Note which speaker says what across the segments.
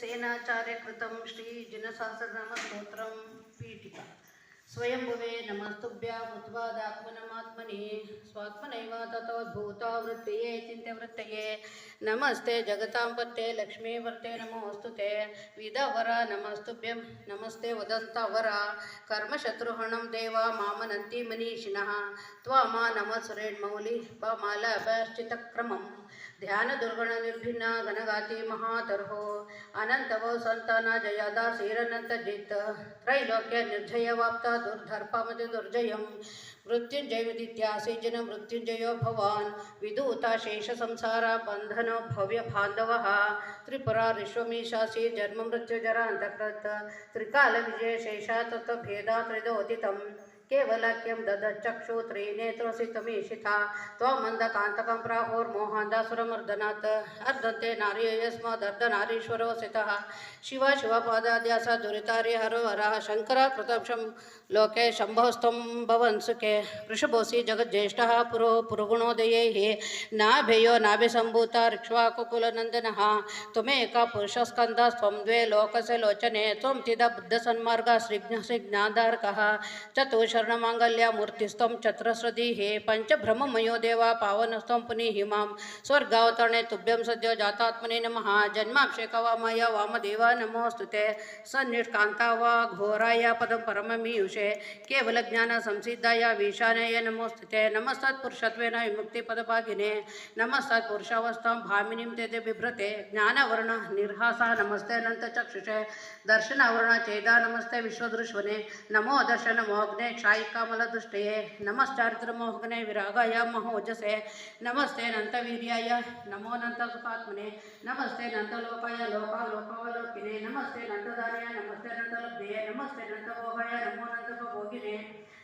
Speaker 1: सेनाचार्यकृतं स्त्रोत्र पीठिका। स्वयंभुवे नमस्तुभ्याम् उत्पादात्मनमात्मनि स्वात्मनैव ततोद्भूतावृत्तये चिन्त्यवृत्तये। नमस्ते जगतां पत्ते लक्ष्मीवर्ते, नमोऽस्तु ते। विदवर, नमस्तुभ्यं। नमस्ते वदन्तवर कर्मशत्रुहणं देवा, मामनन्ति मनीषिणः। त्वामा नमः सुरेण्मौलि पमालभश्चितक्रमम् ದುರ್ಗಣ ನಿರ್ಭಿನ್ನ ಗಣಗಾತಿ ಮಹಾತರ್ಹೋ ಅನಂತವೋ ಸಂತಾನ ಜಯದ ಸೇರನಂತ ಜಿತ್ ತ್ರೈಲೋಕ್ಯ ನಿರ್ಜಯವಾಪ್ತ ದುರ್ಧರ್ಪಮತಿ ದುರ್ಜಯಂ ಮೃತ್ಯುಂಜಯ ವಿದಿತ್ಯಾಸೇಜನ ಮೃತ್ಯುಂಜಯೋ ಭವಾನ್ ವಿದೂತ ಶೇಷ ಸಂಸಾರ ಬಂಧನ ಭವ್ಯ ಬಾಂಧವಃ ತ್ರಿಪುರ ವಿಶ್ವಮೀಶಾಸಿ ಜನ್ಮ ಮೃತ್ಯು ಜರ ಅಂತಕೃತ್ ತ್ರಿಕಾಲ ವಿಜಯ ಶೇಷ ತತ್ವ ಭೇದ ತ್ರಿದೋದಿತಂ केवलक्यं ददच्चक्षु त्रिनेत्रोऽसितमीशिता त्वमन्दकान्तकं प्राहोर्मोहान्दासुरमर्दनात्। अर्धन्ते नारी यस्मादर्धनारीश्वरोऽसितः शिव शिवपादाद्यास दुरितार्यहरो हरः शङ्कर कृतंशं लोके शम्भोस्तं भवन् सुखे। वृषभोऽसि जगज्येष्ठः पुरो पुरुगुणोदयैः नाभेयो नाभिसम्भूता ऋक्ष्वाकुकुलनन्दनः त्वमेका पुरुषस्कन्धस्त्वं द्वे लोकस्य लोचने। त्वं तिद बुद्धसन्मार्गः श्रीज्ञ श्रीज्ञाधारकः चतुशरणमाङ्गल्य मूर्तिस्त्वं चत्रस्रदीः पञ्चभ्रममयो देवा पावनस्त्वं पुनीहि माँ स्वर्गावतरणे तुभ्यं सद्यो जातात्मने नमः जन्माभिषेकवामय वामदेवा, नमोऽस्तु ते। सन्निष्कान्ता वा, घोराय पदं परममीयुषे केवलज्ञानसंसिद्धाय विशानय नमोऽस्तु ते। नमस्तत्पुरुषत्वेन विमुक्तिपदभागिने, नमस्तत्पुरुषावस्थां भामिनीं ते ते बिभ्रते। ज्ञानवर्ण निर्हासा, नमस्ते अनन्तचक्षुषे। दर्शनावरण चेदा, नमस्ते विश्वदृश्वने नमो दर्शनमोहग्ने क्षायिकामलदृष्टये नमश्चारित्रमोहग्ने विरागाय महोजसे। नमस्ते नन्तवीर्याय। नमो नन्तसुखात्मने नमस्ते नन्तलोकाय लोकालोकावलोकिने नमस्ते नन्तदार्याय नमस्ते नन्तलब्धये। नमस्ते नन्तभोगाय। नमो नन्तभोगिने।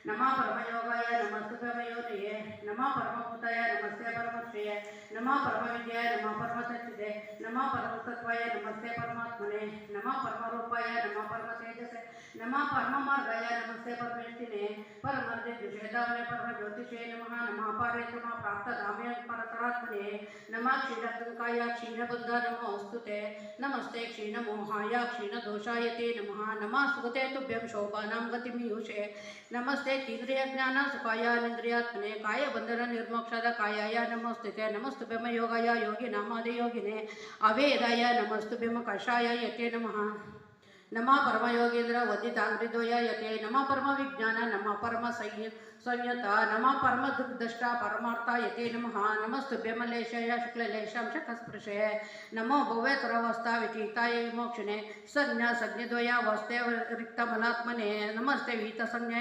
Speaker 1: नमः परमयोगाय नमस्ते परमयोनिये नमः परमभूताय, नमस्ते परमश्रिये। नमः परमविद्याय, नमः परमतच्चिदे नमः परमतत्त्वाय, नमस्ते परमात्मने। नमः परमरूपाय, नमः परमतेजसे। नमः परममार्गाय, नमस्ते परमेष्ठिने परमर्दिद्विषेदावने परमज्योतिषे नमः। नमः पारे नमः प्राप्तधामे, परतरात्मने। नमः क्षीणकङ्काय क्षीणबुद्ध नमोऽस्तु ते नमस्ते क्षीणमोहाय क्षीणदोषाय ते नमः। नमः सुगते तुभ्यं शोभानां गतिमीयुषे नमस्ते केन्द्रियज्ञान सुखाय निन्द्रियात्मने कायबन्धन निर्मोक्षद कायाय, नमोस्तुते, नमस्तुभ्यम योगाय योगिनामादियोगिने अवेदाय, नमस्तुभ्यम कषाय, यते नमः। नमः परमयोगेन्द्र वदिताङ्ग्रिद्वय यते नमः परमविज्ञान, नमः परमसंय संयता नमः परमदुर्दष्टा परमार्था यते नमः। नमस्तुभ्यमलेशाय शुक्ललेशां शकस्पृशे नमो भव्यतरवस्था विचिताय विमोक्षणे संज्ञा संज्ञद्वयावस्थे रिक्तमलात्मने नमस्ते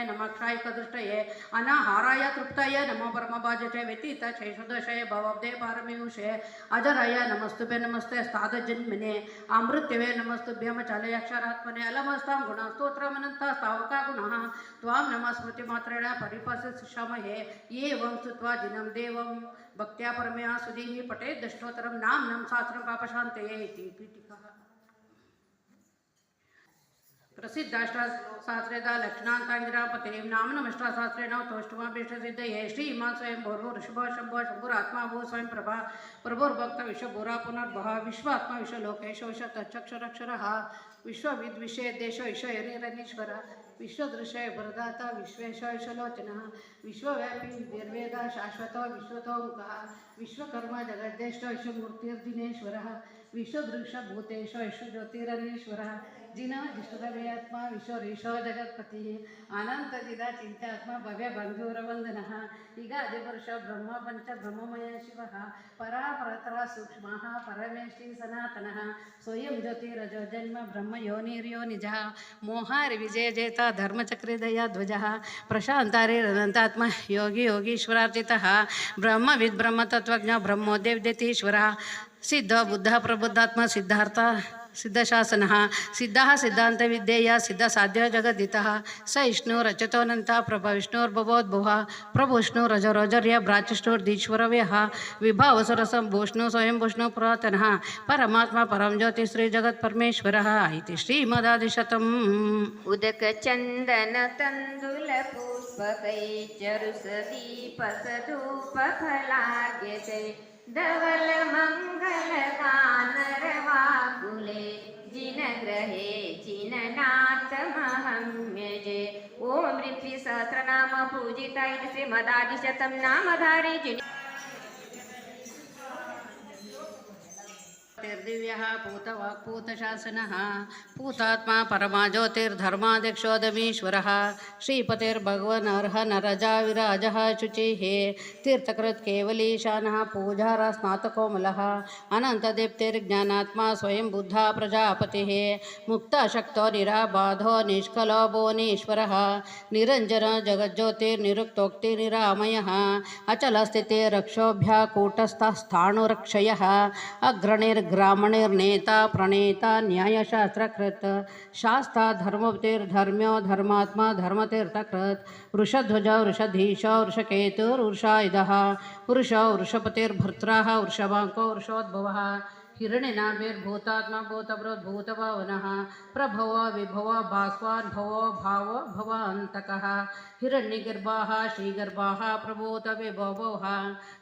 Speaker 1: नमः क्षायिकदृष्टये अनाहाराय तृप्ताय, नमो परमभाजचे व्यतीत शैषदशये भवब्दे पारमीयुषे। अजराय नमस्तुभ्य नमस्ते स्तादजन्मने अमृत्यवे नमस्तुभ्यमचलयक्षरात्मने अलमस्तां गुणस्तोत्रमनन्ता, स्तावका गुणः। त्वां नमः स्मृतिमात्रेण परिपशमहे एवं स्तुत्वा दिनं देवं। भक्त्या परमया सुधीः पठेत् दष्टोत्तरं नाम्नं शास्त्रं पापशान्तये इति पीठिका। प्रसिद्धाष्टाशास्त्रेद लक्षणान्ताङ्गिरापते नाम्नमष्टाशास्त्रेण तोष्टमाभीष्टसिद्धये श्रीमान् स्वयं भूर्भो ऋषभो शम्भो शम्भुरात्मा भू स्वयं प्रभा प्रभुर्भक्त विश्वभूरा पुनर्भः विश्वात्मा विश्वलोकेशो विश्वतक्षरक्षरः विश्वविद्विषयदेशो ईश्वरीरनीश्वर। विश्वदृश्य वरदाता विश्वेश विश्वलोचनः विश्वव्यापी निर्वेद शाश्वतो विश्वतोमुखः विश्वकर्मा जगद्देष्टो विश्वमूर्तिर्दिनेश्वरः विश्वदृश भूतेशो विश्वज्योतिरनीश्वरः जिन जिष्टुरवेयात्मा विश्वरीशो जगत्पतिः, अनन्तजिदा चिन्त्यात्मा भव्यबन्धुरवन्दनः युगादिपुरुष ब्रह्म पञ्चब्रह्ममय शिवः परापरतरा सूक्ष्मः परमेष्टि सनातनः। स्वयं ज्योतिरजो, जन्म ब्रह्मयोनिर्यो निजः। मोहारिविजयजेता धर्मचक्रिदया ध्वजः। प्रशान्तारिरनन्तात्मा योगी, योगीश्वरार्जितः। ब्रह्मविद् ब्रह्मतत्त्वज्ञ ब्रह्मोदय विद्यतीश्वरः सिद्ध, बुद्ध, प्रबुद्धात्मा, सिद्धार्थ। सिद्धशासनः। सिद्धः सिद्धान्तविद्येया सिद्धसाध्य जगद्दितः स विष्णुरचतोऽनन्तः प्रभविष्णुर्भवोद्भुवः प्रभुष्णुरजरोजर्य भूष्णु स्वयं विष्णु पुरातनः। परमात्मा परं ज्योतिश्रीजगत्परमेश्वरः इति श्रीमदादिशतम्।
Speaker 2: उदक चंदन तंदुल धवल मंगल जिन नाथ हे जिननाथमहम्यजे ॐ ऋत्वि सहस्रनाम पूजिता श्रीमदादिशतम नाम धारी जिनि
Speaker 1: पूतवाक्पूतशासनः। पूतात्मा परमा ज्योतिर्धर्माध्यक्षोदमीश्वरः श्रीपतिर्भगवनर्ह नरजा विराजः शुचिः। केवलीशानः पूजारा स्नातकोमलः। अनन्तदीप्तिर्ज्ञानात्मा स्वयं बुद्धा प्रजापतिः। मुक्तशक्तो निराबाधो निष्कलो भुवनेश्वरः। निरञ्जन जगज्योतिर्निरुक्तोक्तिनिरामयः। अचलस्थितिरक्षोभ्यः कूटस्थस्थाणुरक्षयः अग्रणिर्ग्रामणिर्नेता प्रणेता न्यायशास्त्रकृत शास्ता धर्मवतिर्धर्म्यो धर्मात्मा धर्मतीर्थकृत वृषध्वज वृषधीश वृषकेतुर्वृषायुधः वृषो वृषपतिर्भर्त्राः वृषभाङ्को वृषोद्भवः। हिरण्यनाभिर्भूतात्मा भूतभृद्भूतभावनः प्रभव विभव भास्वान्भवो भावो भवान्तकः। हिरण्यगर्भाः, श्रीगर्भाः प्रभूतविभवः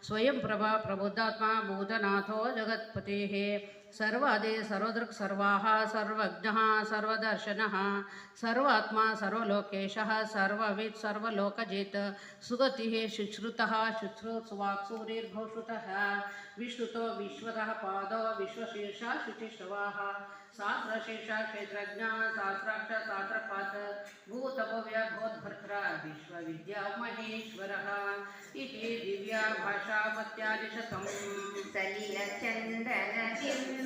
Speaker 1: स्वयं प्रभा प्रबुद्धात्मा भूतनाथो जगत्पतेः। सर्वादे सर्वदृक् सर्वाः, सर्वज्ञः, सर्वदर्शनः, सर्वात्मा, सर्वलोकेशः, सर्ववित्, सर्वलोकजित्, सुगतिः, शुश्रुतः शुश्रुत्वाक्सूरिर्भोश्रुतः विश्रुतो, विश्वतः, पादो, विश्वशीर्ष शुचिश्रवाः शास्त्रशेष क्षेत्रज्ञ शास्त्राक्ष शास्त्रपात् भूतभव्य भोद्भर्त्र विश्वविद्या, महेश्वरः इति दिव्या
Speaker 2: भाषामत्यादिशतम्
Speaker 1: सलिलचन्द्र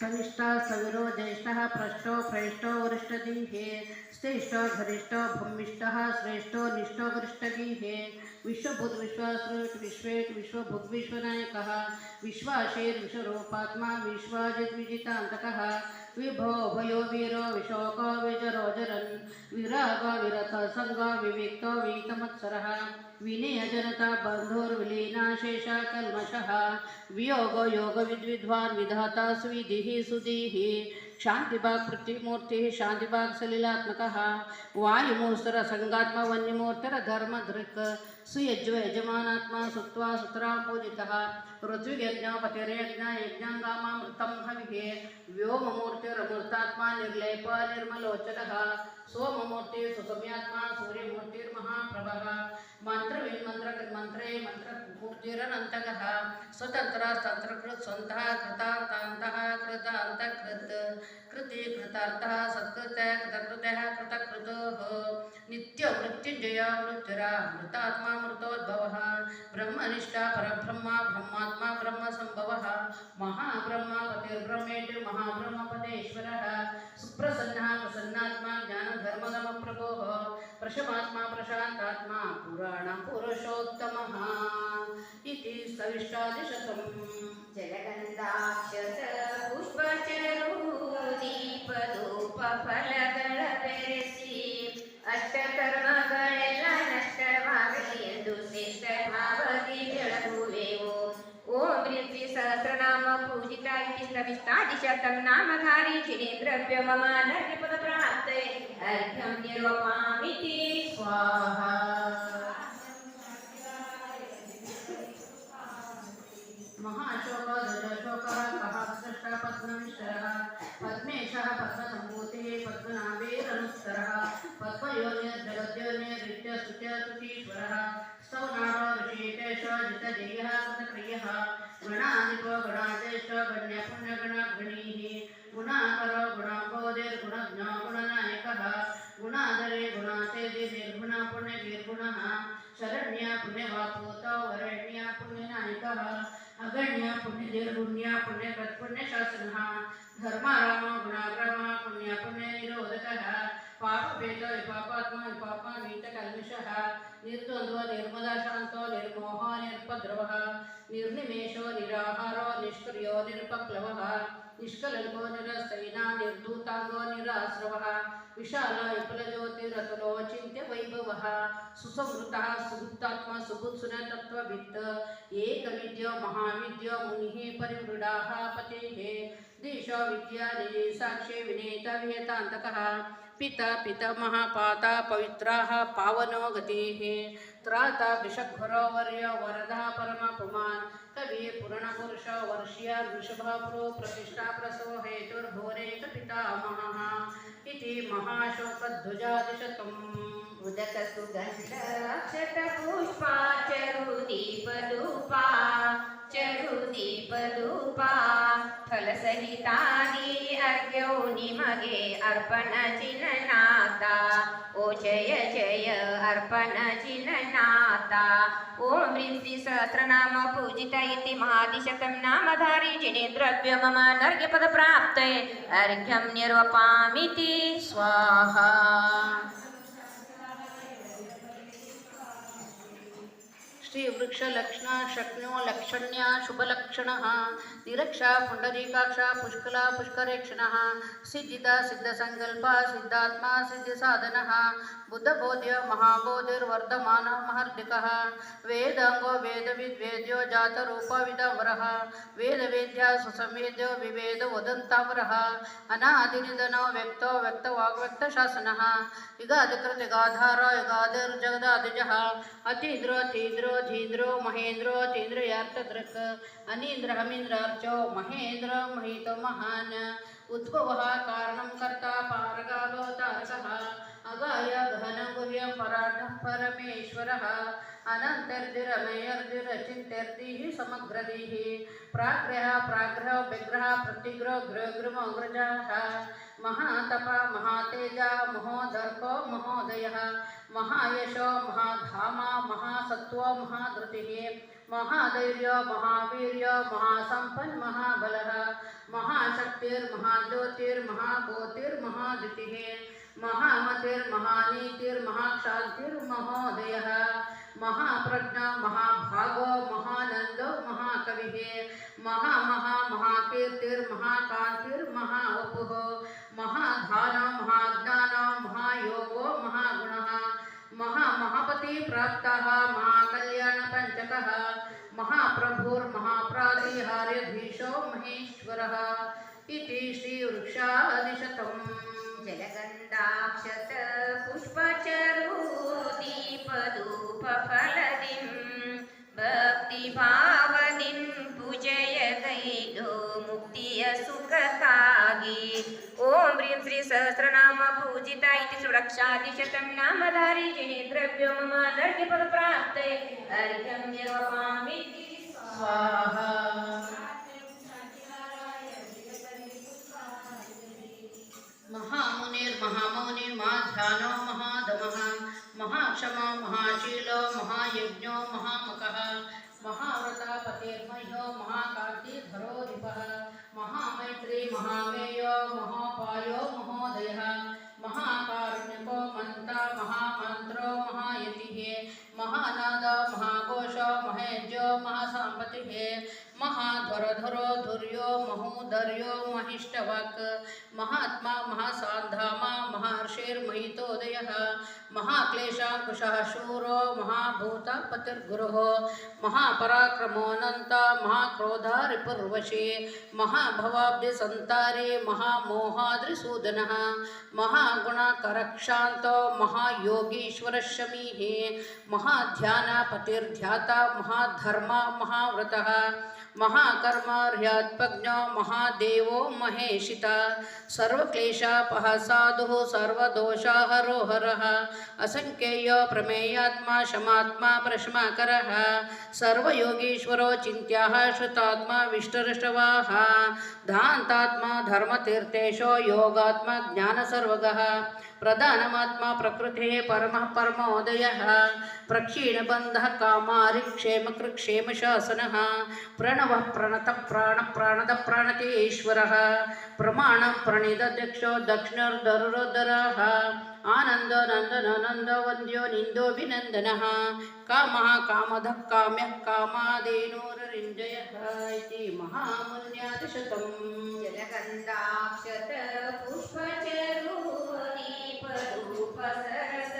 Speaker 1: कनिष्ठा सविरो ज्येष्ठ पृष्ठो प्रेष्ठो वृष्टि श्रेष्ठो घरिष्ठो भूमिष्ठ श्रेष्ठो निष्ठो गरिष्ठदीहे विश्वभूत विश्वासृट विश्वेट विश्वभुग् विश्वनायकः विश्वाशीर् विश्वरूपात्मा विश्वाजित् विजितान्तकः विभो भयो वीरो विशोको विजरोजरन् विरागो विरतः सङ्गो विविक्तो वीतमत्सरः। विनयजनता बन्धुर्विलीनाशेष कल्मषः। वियोगो योगविद्विद्वान् विधाता सुविधिः सुधीः। शान्तिभाग् संगात्म वन्यमूर्तर धर्म धृक् सुयज्व यजमात्मा सुत्वा सुतरा पूजितः ऋत्वियज्ञपतिर्यज्ञ यज्ञाङ्गामामृतं हविः। व्योममूर्तिरमूर्तात्मा निर्लेप निर्मलोचनः सोममूर्ति सुसम्यात्मा सूर्यमूर्तिर्महाप्रभः मन्त्रविन्मन्त्रकृन्मन्त्रे मन्त्रमूर्तिरनन्तकः स्वतन्त्रस्तन्त्रकृत् स्वन्तः कृतान्तान्तः कृतान्तकृत् कृति कृतार्थः सत्कृतः कृतकृतः कृतकृतः नित्यमृत्युञ्जय मृत्युरामृतात्मा मृतोद्भवः। ब्रह्मनिष्ठा परब्रह्म ब्रह्मात्मा ब्रह्मसम्भवः। महाब्रह्मपतिर्ब्रह्मेण् महाब्रह्मपतेश्वरः सुप्रसन्नः प्रसन्नात्मा ज्ञानधर्मगमप्रभोः। प्रशमात्मा प्रशान्तात्मा पुराणं पुरुषोत्तमः। इति सविष्टादिशतम्।
Speaker 2: जलगन्धाक्षत पुष्पचरू ಫಲಗಳ ಬೆರೆಸಿ ಅಷ್ಟಕರ್ಮಗಳೆಲ್ಲ ನಷ್ಟವಾಗಲಿ ಎಂದು ಶ್ರೇಷ್ಠ ಭಾವದಿ ಬೆಳಗುವೆವು ಓಂ ಋತ್ವಿ ಸಹಸ್ರನಾಮ ಪೂಜಿತ ಇತಿ ಶ್ರವಿಷ್ಟಾದಿಶತಂ ನಾಮಧಾರಿ ಜಿನೇಂದ್ರವ್ಯ ಮಮ ನರ್ಯಪದ ಪ್ರಾಪ್ತೆ ಅರ್ಘ್ಯಂ ನಿರ್ವಪಾಮಿತಿ
Speaker 1: स्वाहा महाशोको दशशोकः कः स्रष्टः पद्ममिश्रः पद्मेशः पद्मसम्भूतिः पद्मनाभेरनुत्तरः पद्मयोनिर्जगद्योनिर्नित्यस्तुत्यस्तुतीश्वरः स्तौनारो ऋषिकेशो जितजेयः कृतप्रियः गणाधिपो गणादेश गण्यपुण्यगणगणीः गुणाकरो गुणाम्बोधिर्गुणज्ञो गुणनायकः। गुणाधरे गुणातेजि निर्गुण पुण्यनिर्गुणः शरण्य पुण्यवापूतो वरण्य पुण्यनायकः। अगण्य पुण्यनिर्गुण्य पुण्यकृत्पुण्यशासनः धर्माराम गुणाग्रम पुण्य पुण्यनिरोधकः पापभेद विपापात्मा विपापा वीतकल्मषः निर्द्वन्द्व निर्मदा शान्तो निर्मोहो निर्पद्रवः, निर्निमेषो निराहारो निष्क्रियो निरुपप्लवः निष्कलङ्को निरस्तैना निर्धूताङ्गो निराश्रवः, विशाल विपुलज्योतिरतुलो चिन्त्यवैभवः, सुसंवृतः सुबुद्धात्मा सुबुत्सुनतत्त्ववित् एकविद्यो महाविद्यो मुनिः परिवृडाः पतेः दिशो विद्यानिधि साक्षी विनेता पिता पाता पवित्राः पावनो गतिः त्राता विषघ्वरो वर्यो वरदः परमपुमान्। कवि, पुरणपुरुष, वर्ष्य वृषभापुरो प्रतिष्ठा प्रसो हेतुर्भोरे च पितामहः इति महाशोकध्वजादिशतम्।
Speaker 2: उदकसुगन्धपुष्पा चरुदीपलुपा चरुदीपलुपा फलसहितानि अर्घ्यौ निमगे अर्पणचिननाता ओ जय जय अर्पणचिननाता ॐ ॐसहस्रनाम पूजित इति महादिशतं नामधारी जिनेन्द्रभ्य मम नर्घ्यपदप्राप्तये अर्घ्यं निर्वपामिति
Speaker 1: स्वाहा। श्रीवृक्षलक्ष्णा शक्नो लक्षण्या शुभलक्षणः। निरक्षा पुण्डरीकाक्षा पुष्कला, पुष्करेक्षणः। सिद्धिदा सिद्धसङ्कल्पा सिद्धात्मा, सिद्धिसाधनः। बुद्धबोध्य, महाबोधिर्वर्धमानः, महर्दिकः। वेदाङ्गो, वेदविद्वेद्यो, जातरूपविदवरः। वेदवेद्या, सुसंवेद्यो, विवेद वदन्तावरः अनादिनिधनो, व्यक्तो, व्यक्तवाग्व्यक्तशासनः। युगादिकृतिगाधार युगादिर्जगदादिजः अतीन्द्रो, तीन्द्रो धीन्द्रो महेन्द्रो अनींद्र अनीन्द्र हमीन्द्रार्चो महेन्द्र महितो महान। उद्भवः कारणं कर्ता पारगालो तारकः। अगाय गहनं गुह्यं पराढः परमेश्वरः अनन्तर्दिरमयर्दिरचिन्त्यर्दिः समग्रदिः प्राग्रह प्राग्रह, विग्रह, प्रतिग्रह गृहगृमोग्रजाः महातप, महातेजा, महोदर्को, महोदयः, महायशो, महाधाम, महासत्त्व, महाधृतिः महाधैर्य महावीर्य, महासम्पन्, महाबलः महाशक्तिर्महाज्योतिर्महाभूतिर्महादितिः महामतिर्महानीतिर्महाक्षान्तिर्महोदयः। महाप्रज्ञा, महाभागो, महानन्दो, महाकविः। महामहा महाकीर्तिर्महाकान्तिर्महावपुः महाधान, महाज्ञान, महायोगो, महागुणः। महामहापति प्राप्तः महाकल्याणपञ्चकः महाप्रभुर्महाप्रातिहार्यधीशो महेश्वरः। इति श्रीवृक्षादिशतम्।
Speaker 2: जलगन्धाक्षत पुष्पचरू दीपधूपफलदिं भक्तिभावदिं पूजय गैदो मुक्तिय सुखकागी ॐ ह्रीं श्री पूजिता इति सुरक्षादिशतं नामधारी जिने द्रव्यो मम दर्घ्यपदप्राप्ते अर्घ्यं निर्वपामीति
Speaker 1: स्वाहा। महामुनिर्महामौनिर्माध्यानो महादमः महाक्षमो महाशीलो महायज्ञो महामकः महाध्वरधरो धुर्यो महोदर्यो महिष्टवाक्। महात्मा महासान्धामा महर्षिर्महितोदयः। महाक्लेशाङ्कुशः शूरो महाभूतपतिर्गुरुः। महापराक्रमोऽनन्त महाक्रोधा रिपुर्वशे महाभवाब्धिसन्तारे महामोहाद्रिसूदनः। महागुणकरक्षान्तो महायोगीश्वरशमीः महाध्यानपतिर्ध्याता महाधर्मा महाव्रतः। महाकर्मार्ह्यात्मज्ञो महादेवो महेशिता। सर्वक्लेशापः साधुः सर्वदोषाहरो हरः असङ्ख्येयो प्रमेयात्मा, शमात्मा, प्रश्माकरः। सर्वयोगीश्वरो चिन्त्याः, श्रुतात्मा विष्टऋषवाः धान्तात्मा धर्मतीर्थेशो योगात्मा, ज्ञानसर्वगः। प्रधानमात्मा प्रकृतेः परमः परमोदयः प्रक्षीणबन्धः कामारि क्षेमकृक्षेमशासनः प्रणवः प्रणतः प्राणप्राणदः प्राणतेश्वरः प्रमाणं प्रणिदध्यक्षो दक्षिणर्धरुरोदरः आनन्द आनन्दो नन्दनो नन्दो वन्द्यो निन्दोऽभिनन्दनः कामः कामधः काम्यः कामादेनोररिञ्जयः इति
Speaker 2: जलगन्धाक्षत
Speaker 1: fazer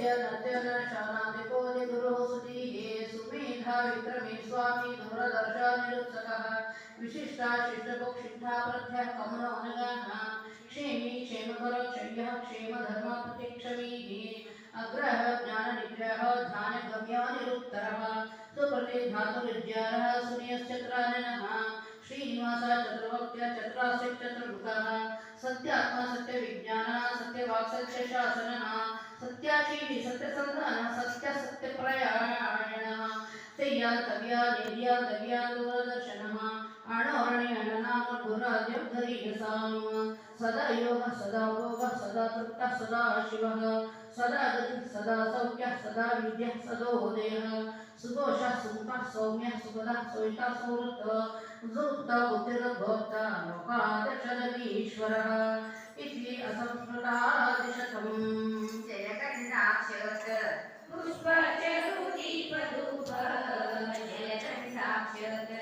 Speaker 1: आवेद्य नत्यदर्शनादिकोदि गुरुः सुधीः सुमेधा विक्रमे स्वामी दूरदर्शनिरुत्सकः विशिष्टा शिष्टभुक्षिष्ठा प्रत्यः कमलोनगाः क्षेमी क्षेमकर क्षय्यः क्षेमधर्मप्रतिक्षमीः अग्रह ज्ञाननिग्रह ध्यानगम्यो निरुत्तरः सुप्रतिधातुर्विद्यारः सुनियश्चत्राननः श्रीनिवास चतुर्भक्त्य चत्रास्य चतुर्मुखः सत्यात्मा सत्यविज्ञानः सत्यवाक्सत्यशासनः सत्याची सत्यसंधान सत्य सत्यप्रयाणः तेयान्तव्या निर्यान्तव्या दूरदर्शनः अणोरणीयनामगुराद्यब्धरीयसाम् सदा योगः सदा भोगः सदा तृप्तः सदा शिवः सदा गतिः सदा सौख्यः सदा विद्यः सदोदयः सुदोषः सुमुखः सौम्यः सुगतः सविता सुवृत्तः सुप्ता बुद्धिर्भोक्ता लोकादशदीश्वरः इति
Speaker 2: असंस्मृता द्विशतम् जयकटिसाक्षत् पुष्पचरुदीपधूप जयकटिसाक्षत्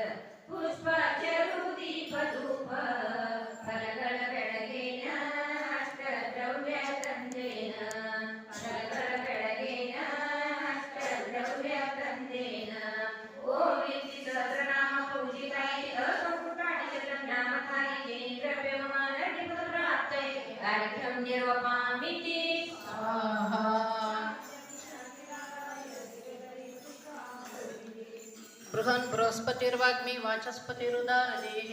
Speaker 1: पुष्पचरुदीपधूप बृहन् बृहस्पतिर्वाग्मी वाचस्पतिरुदारदेः।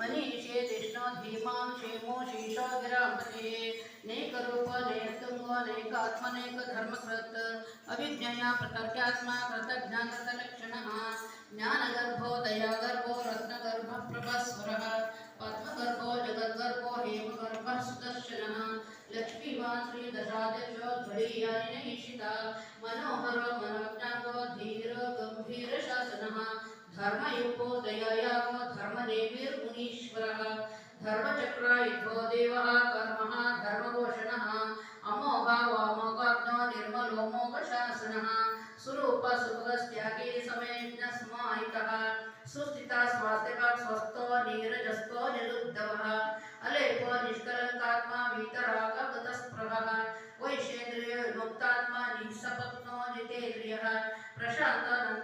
Speaker 1: मनीषे दिष्णो धीमां क्षेमो शीशो गिराम्पते नेकरूप नेतुङ्गो नेकात्मनेकधर्मकृत्। अभिज्ञया प्रतर्क्यात्मा कृतज्ञानकृतलक्षणः ज्ञानगर्भो दयागर्भो रत्नगर्भः प्रभस्वरः पद्मगर्भो जगद्गर्भो हेमगर्भः सुदर्शनः। लक्ष्मीवान् श्रीदशादशो ध्वरीयानिनैषिता मनोहरो मनोज्ञागो धीर गम्भीरशासनः धर्मयुक्तो दयायागो धर्मदेवीर्मुनीश्वरः धर्मचक्रायुधो देवः कर्मः धर्मघोषणः अमोघा वामोगाग्नो निर्मलो मोघशासनः, सुरूप सुभगस्त्यागी समेज्ञस्मायिकः सुस्थिता स्वास्तिवाक् स्वस्थो नीरजस्थो निरुद्धवः, अलेपो निष्कलङ्कात्मा वीतरागगतस्पृहः वैशेन्द्रिय विमुक्तात्मा निःसपत्नो जितेन्द्रियः प्रशान्तनन्तकामर्षेर्मङ्गलं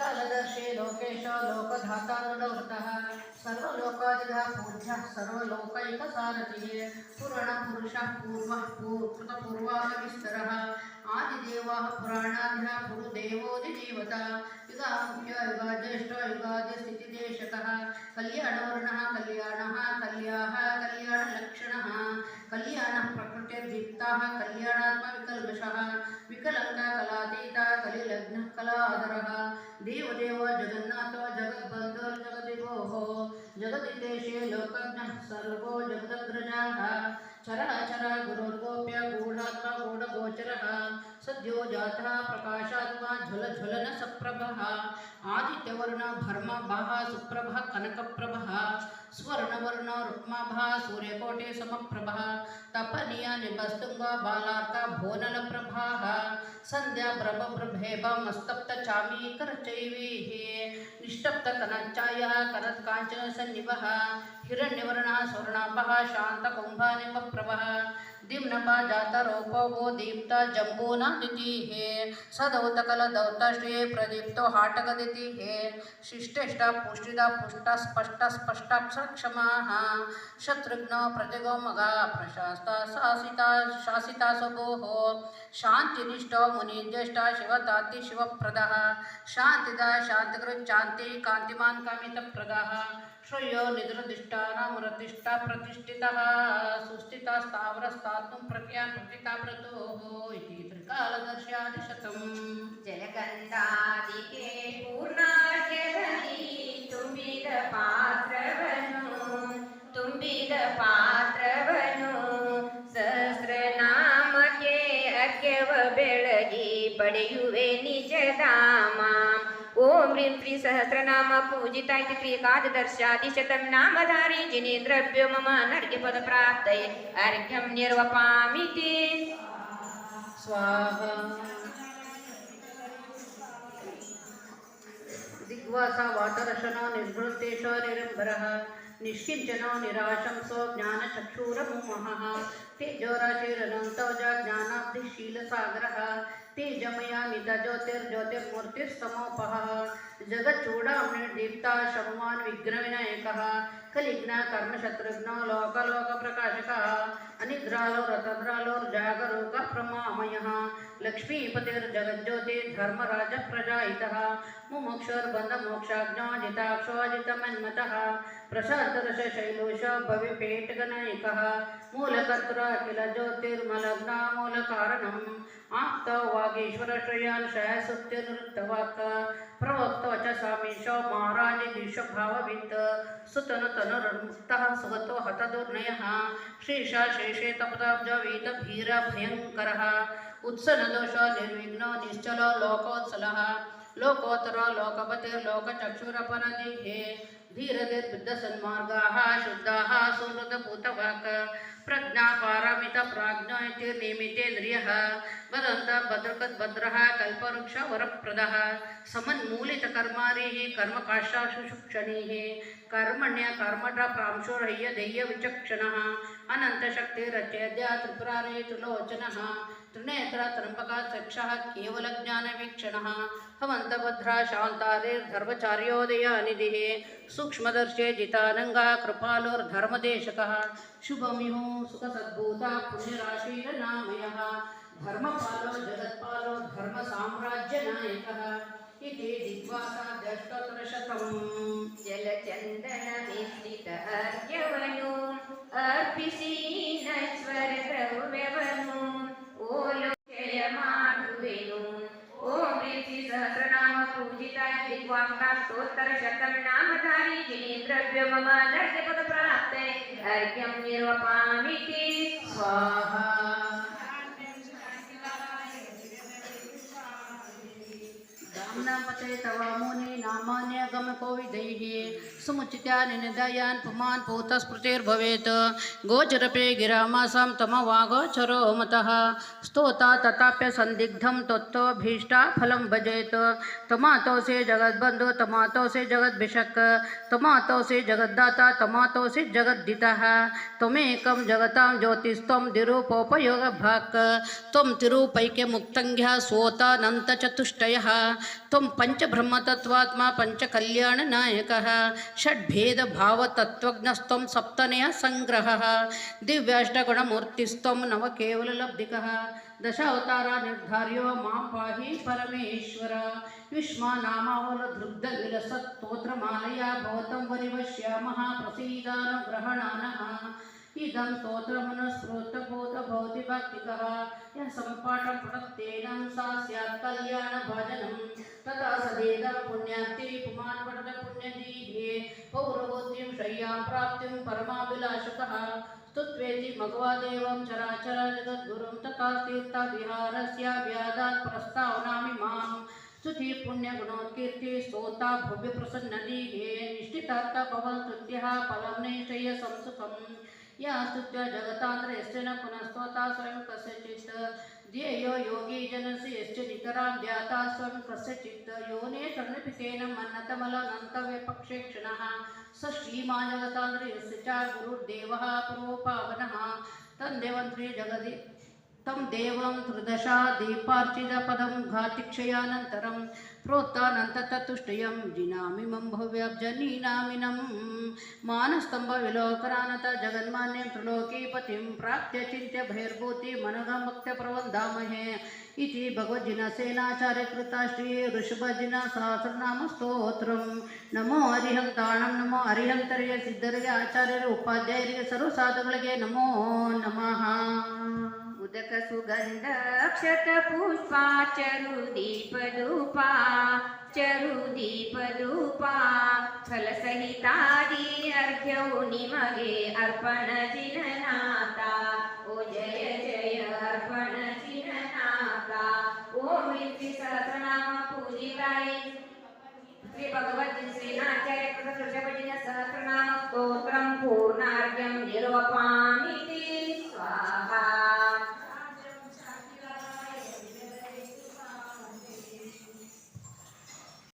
Speaker 1: त्रिकालदर्शे लोकेश लोकधाता नृडवृतः सर्वलोक सर्वलोकादिः पूज्यः सर्वलोकैकसारथिः पुराणपुरुषः पूर्वः पूर्वकृतपूर्वाविस्तरः आदिदेवः पुराणाद्यः पुरुदेवोदिदेवता युगामुख्य युगाज्येष्ठ युगादिस्थितिदेशकः। कल्याणवर्णः, कल्याणः, कल्याः, कल्याणलक्षणः। कल्याणः प्रकृतिर्दीप्ताः, कल्याणात्मविकल्मषः विकलङ्कः कलातीता कलिलग्नः कलाधरः देवदेव जगन्नाथो, जगद्बन्धो जगदिवोः जगदिदेशे लोकज्ञः सर्वो जगदग्रजाः। चराचर गुरुर्गोप्य, गूढात्मा, गूढगोचरः। सद्यो जातः, प्रकाशात्मा ज्वलज्वलन सप्रभः आदित्यवर्ण भर्मभः सुप्रभः कनकप्रभः, स्वर्णवर्ण रुक्माभः, सूर्यकोटे समप्रभः, तपनीय निबस्तुङ्ग बालार्क भोनलप्रभाः सन्ध्या प्रभप्रभेभ मस्तप्त चामीकरचैवीः निष्टप्त कनच्चायः कनत्काञ्चन सन्निभः हिरण्यवर्णः स्वर्णाभः शान्तकुम्भानिमप्रभः दिम्नपा जातरोपो दीप्त जम्बूनादितिः सदौतकलदौतश्री प्रदीप्तो हाटकदितिः शिष्टेष्ट, पुष्टिदा, पुष्ट, स्पष्ट स्पष्टाक्षरक्षमाः शत्रुघ्नो प्रतिगो मगा, प्रशास्ता, शासिता शासिता स्वभोः शान्तिनिष्ठो मुनिज्येष्ठ शिवताति शिवप्रदः। शान्तिदा शान्तिकृच्चान्ति कान्तिमान् कामितप्रदः श्रेयो निद्रदिष्टानामृतिष्ठा प्रतिष्ठितः। सुस्थिता स्थावरस्तात्मं प्रज्ञान् प्रतिताव्रतोः इति। त्रिकालदर्श्यादिशतम्
Speaker 2: ಜಲಗಂಧಾದಿಗೆ ಪೂರ್ಣಾರ್ಘ್ಯದಲ್ಲಿ ತುಂಬಿದ ಪಾತ್ರವನು ತುಂಬಿದ ಪಾತ್ರವನು ಸಹಸ್ರನಾಮಕ್ಕೆ ಅರ್ಘ್ಯವ ಬೆಳಗಿ ಪಡೆಯುವೆ ನಿಜಧಾಮ ಓಂ ಹ್ರೀಂ ಶ್ರೀ ಸಹಸ್ರನಾಮ ಪೂಜಿತ ಇತಿ ತ್ರಿಕಾದದರ್ಶಾದಿಶತಂ ನಾಮಧಾರಿ ಜಿನೇಂದ್ರಭ್ಯೋ ಮಮ ನರ್ಗೆ ಪದ ಪ್ರಾಪ್ತಯೇ ಅರ್ಘ್ಯಂ ನಿರ್ವಪಾಮಿತಿ
Speaker 1: स्वाहा। दिग्वासा वातरशनो निर्भृतेश निरम्बरः निष्किञ्चनो निराशंसो ज्ञानचक्षुरमुमहः तेजोराशिरनन्तो च ज्ञानाब्धिशीलसागरः तेजमया नितज्योतिर्ज्योतिर्मूर्तिस्तमोपहः जगच्चूडामणिर्दीप्ता शम्वान् विघ्नविनायकः कलिघ्न कर्मशत्रुघ्नो लोकलोकप्रकाशकः। अनिद्रालो रतद्रालोर्जागरूकप्रमामयः लक्ष्मीपतिर्जगज्योतिर्धर्मराजप्रजायितः मुमुक्षुर्बन्धमोक्षाज्ञो जिताक्षो जितमन्मतः प्रसादरसशैलोष भविपेटगनायकः मूलकर्तृ अखिल ज्योतिर्मलग्ना मूलकारणम् आप्तो वागीश्वरश्रयान् शयसुत्युनृत्तवाक् प्रवक्तो च सामीशो महाराजदिशभाववित् सुतनुतनुर्मुक्तः सुगतो हतदुर्नयः। श्रीशा शेषे तपदाब्जवीतभीरभयङ्करः उत्सनदोष निर्विघ्नो निश्चलो लोकोत्सलः। लोकोत्तरो लोकपतिर्लोकचक्षुरपरदिः धीरधिर्बुद्धसन्मार्गाः शुद्धाः सुहृदभूतवाक् प्रज्ञापारमितप्राज्ञो इति निमितेन्द्रियः वदन्तः भद्रकद्भद्रः कर्म समन्मूलितकर्मारिः कर्मकाशाशुषुक्षणिः कर्मण्य कर्मठ प्रांशुरह्य देयविचक्षणः। अनन्तशक्तिरचेद्य त्रिपुरारे त्रिलोचनः त्रिनेत्र त्र्यम्बकः चक्षः केवलज्ञानवीक्षणः भवन्तभद्रा शान्तारिर्धर्मचार्योदयानिधिः सूक्ष्मदर्शे जितानङ्गा कृपालोर्धर्मदेशकः शुभमिहो सुखसद्भूता पुण्यराशीरनामयः धर्मपालो जगत्पालो धर्मसाम्राज्यनायकः इति दिग्वासाद्यष्टोत्तरशतम्
Speaker 2: Namo
Speaker 1: Tathagata Muni तव मुनि नामान्यगमको विदैः समुचित्यानि निदयान् पुमान् पूतस्मृतिर्भवेत् गोचरपे गिरामासां तमवागोचरो मतः। स्तोता तथाप्य सन्दिग्धं त्वत्तोऽभीष्टा फलं भजेत्। तमातोऽसि जगद्बन्धु, तमातोऽसि जगद्भिषक्। तमातोऽसि जगद्दाता, तमातोऽसि जगद्दितः त्वमेकं जगतां ज्योतिस्त्वं तिरूपोपयोगभाक्। त्वं तिरूपैक्यमुक्तङ्घ्यः स्वोतानन्तचतुष्टयः त्वं पञ्चब्रह्मतत्त्वात्मा पञ्चकल्याणनायकः षड्भेदभावतत्त्वज्ञस्त्वं सप्तनय सङ्ग्रहः दिव्याष्टगुणमूर्तिस्त्वं नवकेवललब्धिकः। दशावतारा निर्धार्यो माँ पाहि परमेश्वर। युष्मानामावलधृग्धविलसत्स्तोत्रमालया भवतं वरिवश्यामः प्रसीदानुग्रहणानः इदं स्तोत्रमनुस्रोतबोधभवति भक्तिकः यः सम्पाठं पठत्तेनं सा स्यात् कल्याणभाजनं तथा सदेदं पुण्यान्ति पुमान् पठत पुण्यदीहे पौरबोधिं शय्यां प्राप्तिं परमाभिलाषकः। स्तुत्वेति भगवादेवं, चराचर जगद्गुरुं, तथा तीर्थविहारस्य व्यादात् प्रस्तावनामि माँ स्तुति, पुण्यगुणोत्कीर्ति, स्तोता भव्यप्रसन्नदीहे निष्ठितार्थ पवनस्तुत्यः फलं निश्चय संसुखम् या स्तुत्य जगतान्द्रयश्च न पुनस्तोता स्वयं कस्यचित्। ध्येयो योगी जनस्य यश्च नितरां ध्याता स्वयं कस्यचित्। योने तन्निपितेन मन्नतमलनन्तव्यपक्षे क्षणः स श्रीमान् जगतान्द्रयस्य च गुरुर्देवः पुरोपावनः। तन्देवन्त्री जगदि तं देवं त्रिदशा दीपार्चितपदं घातिक्षयानन्तरं प्रोत्तानन्तततुष्टयं जिनामिमं भव्याब्जनीनामिनं मानस्तम्भविलोकरानत जगन्मान्यं त्रिलोकीपतिं प्राप्त्य चिन्त्य बहिर्भूतिमनघमक्त्यप्रवन्दामहे इति भगवद्जिनसेनाचार्यकृता श्री ऋषभजिनसहस्रनामस्तोत्रं नमो ಹರಿಹಂತಾಣಂ ನಮೋ ಹರಿಹಂತರಿಗೆ ಸಿದ್ಧರಿಗೆ ಆಚಾರ್ಯರು ಉಪಾಧ್ಯಾಯರಿಗೆ ಸರ್ವಸಾಧುಗಳಿಗೆ ನಮೋ ನಮಃ
Speaker 2: उदक सुगंध, अक्षत पुष्पा चरु दीप धूपा चरु दीप धूपा फल सहितादि अर्घ्यौ निमगे अर्पण जिननाता ओ जय जय अर्पण जिननाता ओम ऋषि सहस्रनाम पूजिताय। श्री भगवत श्री नाचार्य प्रसाद सहस्रनाम स्तोत्रम पूर्णार्घ्यम निरूपा स्वाहा।